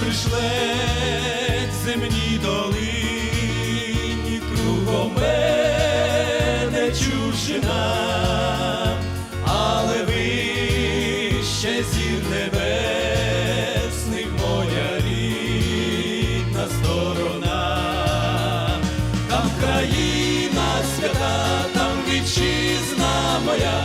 пришлеть земні долині, кругом мене чужина, але вище зір небесних моя рідна сторона, там країна свята, там вітчизна моя,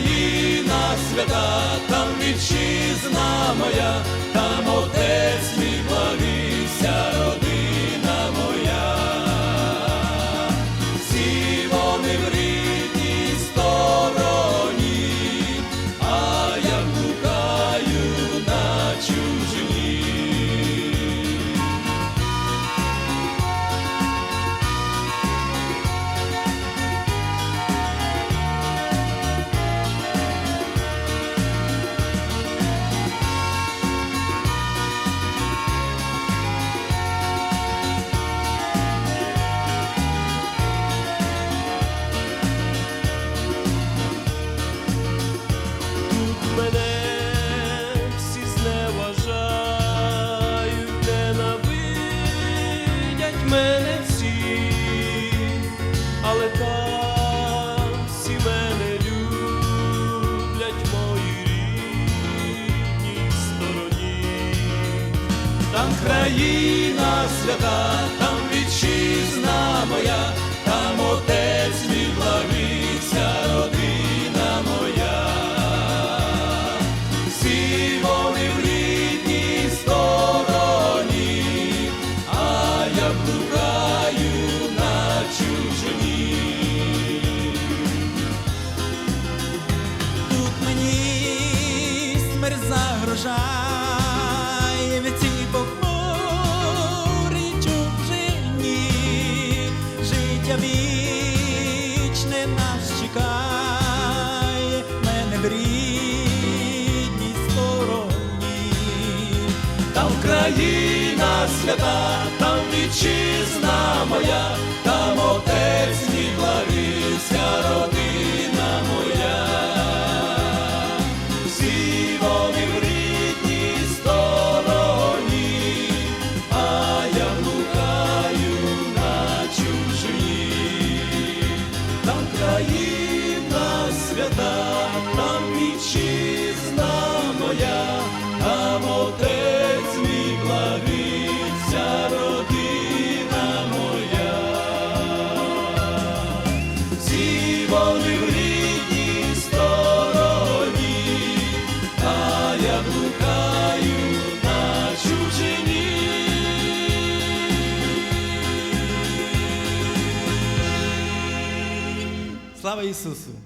там країна свята, там вітчизна моя, там отець мій Там країна свята, там вітчизна моя, там отець загрожає в цій похмурій чужині. Життя вічне нас чекає, мене в рідній стороні. Там країна свята, там вітчизна моя, там отець мій благий, свята, там вітчизна моя, там отець мій благий, вся родина моя, всі вони в рідній стороні, а я блукаю на чужині. Слава Ісусу!